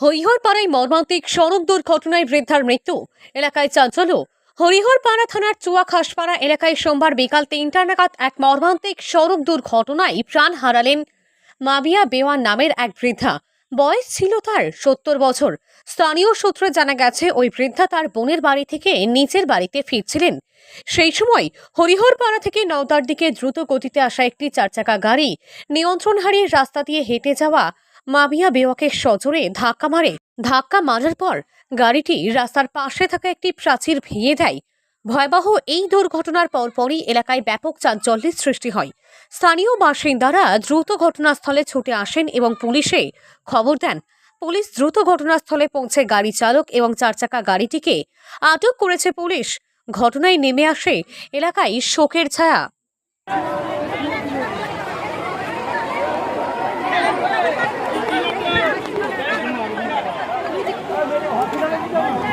হরিহরপাড়ায় মর্মান্তিক সড়ক দুর্ঘটনায় বৃদ্ধার মৃত্যু। এলাকায় চাঞ্চল্য। হরিহরপাড়া থানার চুয়া খাসপাড়া এলাকায় সোমবার বিকাল তিনটা নাগাদ এক মর্মান্তিক সড়ক দুর্ঘটনায় প্রাণ হারালেন মাবিয়া বেওয়ান নামের এক বৃদ্ধা। বয়স ছিল তার সত্তর বছর। স্থানীয় সূত্রে জানা গেছে, ওই বৃদ্ধা তার বোনের বাড়ি থেকে নিচের বাড়িতে ফিরছিলেন। সেই সময় হরিহরপাড়া থেকে নওদার দিকে দ্রুত গতিতে আসা একটি চারচাকা গাড়ি নিয়ন্ত্রণ হারিয়ে রাস্তা দিয়ে হেঁটে যাওয়া মাবিয়া বেওয়াকে সজোরে ধাক্কা মারে। ধাক্কা মারার পর গাড়িটি রাস্তার পাশে থাকা একটি প্রাচীর ভেঙে দেয়। ভয়াবহ এই দুর্ঘটনার পরপরই এলাকায় ব্যাপক চাঞ্চল্যের সৃষ্টি হয়। স্থানীয় বাসিন্দারা দ্রুত ঘটনাস্থলে ছুটে আসেন এবং পুলিশে খবর দেন। পুলিশ দ্রুত ঘটনাস্থলে পৌঁছে গাড়ি চালক এবং চারচাকা গাড়িটিকে আটক করেছে পুলিশ। ঘটনায় নেমে আসে এলাকায় শোকের ছায়া।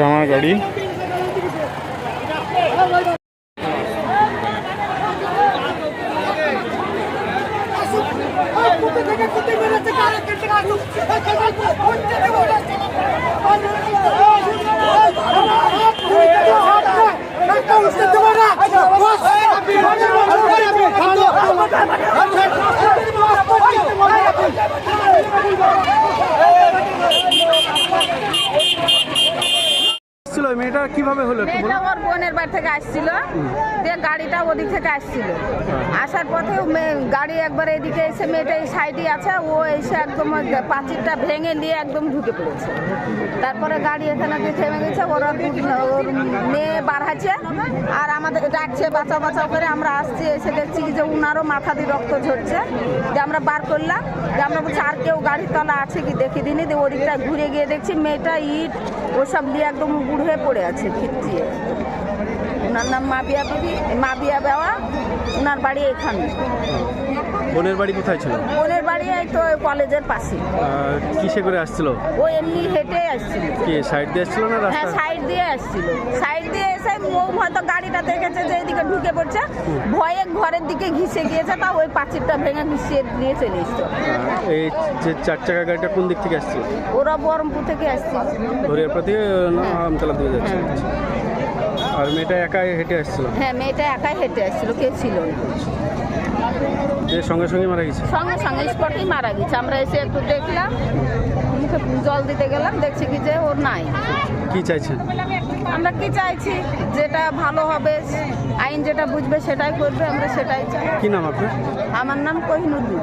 আমার গাড়ি ছিল মেয়েটা কীভাবে হলো মেয়েটা ওর বোনের বাড়ি থেকে আসছিল। দিয়ে গাড়িটা ওদিক থেকে আসছিল। আসার পথে গাড়ি একবার এদিকে এসে মেয়েটা এই সাইডে আছে ও এসে একদম পাঁচিরটা ভেঙে নিয়ে একদম ঢুকে পড়েছে। তারপরে গাড়ি এখানে দিয়ে থেমে গেছে ওরা ওর মেয়ে বাড়াচ্ছে আর আমাদের ডাকছে বাঁচা বাঁচা করে আমরা আসছি এসে দেখছি যে উনারও মাথা দিয়ে রক্ত ঝরছে। যে আমরা বার করলাম যে আমরা বলছি আর কেউ গাড়ির তলা আছে কি দেখে দিনি দিয়ে ওদিকটা ঘুরে গিয়ে দেখছি মেয়েটা ইট ওসব দিয়ে একদম উগুড় হয়ে পড়ে আছে। খিচিয়ে ওনার নাম মাবিয়া বিবি মাবিয়া বেওয়া ওনার বাড়ি এখানে। বোনের বাড়ি কোথায় ছিল? বোনের বাড়ি এই তো কলেজের পাশে। কিসে করে আসছিল? ও এমনি হেঁটে আসছিল। কি সাইড দিয়ে আসছিল না হ্যাঁ রাস্তা সাইড দিয়ে আসছিল। সাইড দিয়ে এসে ও হয়তো গাড়িটা দেখেছে যে এদিকে ঢুকে পড়ছে। ভয়ে ঘরের দিকে ঘিসে গিয়েছে তা ওই পাঁচিরটা ভেঙে ঘিসিয়ে দিয়ে চলে এসছে। আহ, এই যে চার চাকা গাড়িটা কোন দিক থেকে আসছিল? ওরা বহরমপুর থেকে আসছিল। হরিয়ারপা থেকে না হ্যাঁ। আমতলা দিয়ে যাচ্ছে। আর মেয়েটা একাই হেঁটে আসছিল? হ্যাঁ মেয়েটা একাই হেঁটে আসছিল কে ছিল না। সঙ্গে সঙ্গে মারা গেছে? সঙ্গে সঙ্গে স্পটেই মারা গেছে। আমরা এসে একটু দেখলাম মুখে জল দিতে গেলাম দেখছি কি যে ওর নাই। কি চাইছেন? আমরা কি চাইছি? যেটা ভালো হবে আইন যেটা বুঝবে সেটাই করবে আমরা সেটাই চাই। কি নাম আপনার? আমার নাম কোহিনুদ্দিন